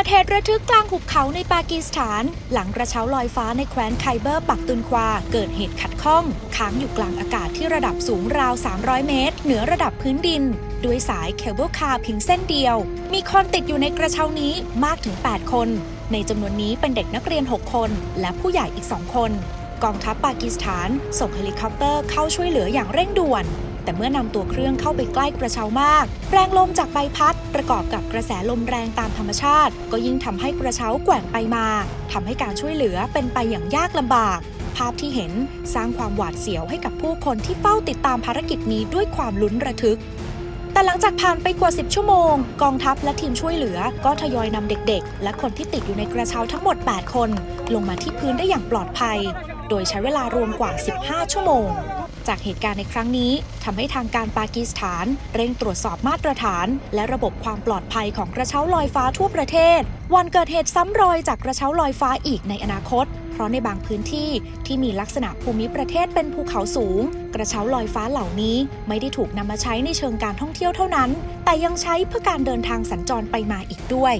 กิดเหตุระทึกกลางหุบเขาในปากีสถาน หลังกระเช้าลอยฟ้าในแคว้นไคเบอร์ปักตุนควา เกิดเหตุขัดข้อง ค้างอยู่กลางอากาศที่ระดับสูงราว 300 เมตร เหนือระดับพื้นดิน ด้วยสายเคเบิลคาร์เพียงเส้นเดียว มีคนติดอยู่ในกระเช้านี้มากถึง 8 คน ในจำนวนนี้เป็นเด็กนักเรียน 6 คน และผู้ใหญ่อีก 2 คน กองทัพปากีสถาน ส่งเฮลิคอปเตอร์เข้าช่วยเหลืออย่างเร่งด่วน แต่เมื่อนำตัวเครื่องเข้าไปใกล้กระเช้ามาก แรงลมจากใบพัด ประกอบกับกระแสลมแรงตามธรรมชาติ ก็ยิ่งทำให้กระเช้าแกว่งไปมาทำให้การช่วยเหลือเป็นไปอย่างยากลำบาก ภาพที่เห็นสร้างความหวาดเสียวให้กับผู้คนที่เฝ้าติดตามภารกิจนี้ด้วยความลุ้นระทึกแต่หลังจากผ่านไปกว่า 10 ชั่วโมง กองทัพและทีมช่วยเหลือ ก็ทยอยนำเด็กๆ และคนที่ติดอยู่ในกระเช้าทั้งหมด 8 คน ลงมาที่พื้นได้อย่างปลอดภัย โดยใช้เวลารวมกว่า 15 ชั่วโมง จากเหตุการณ์ในครั้งนี้ทำให้ทางการปากีสถาน เร่งตรวจสอบมาตรฐาน และระบบความปลอดภัยของกระเช้าลอยฟ้าทั่วประเทศ วันเกิดเหตุซ้ำรอยจากกระเช้าลอยฟ้าอีกในอนาคต เพราะในบางพื้นที่ที่มีลักษณะภูมิประเทศเป็นภูเขาสูง กระเช้าลอยฟ้าเหล่านี้ไม่ได้ถูกนำมาใช้ในเชิงการท่องเที่ยวเท่านั้น แต่ยังใช้เพื่อการเดินทางสัญจรไปมาอีกด้วย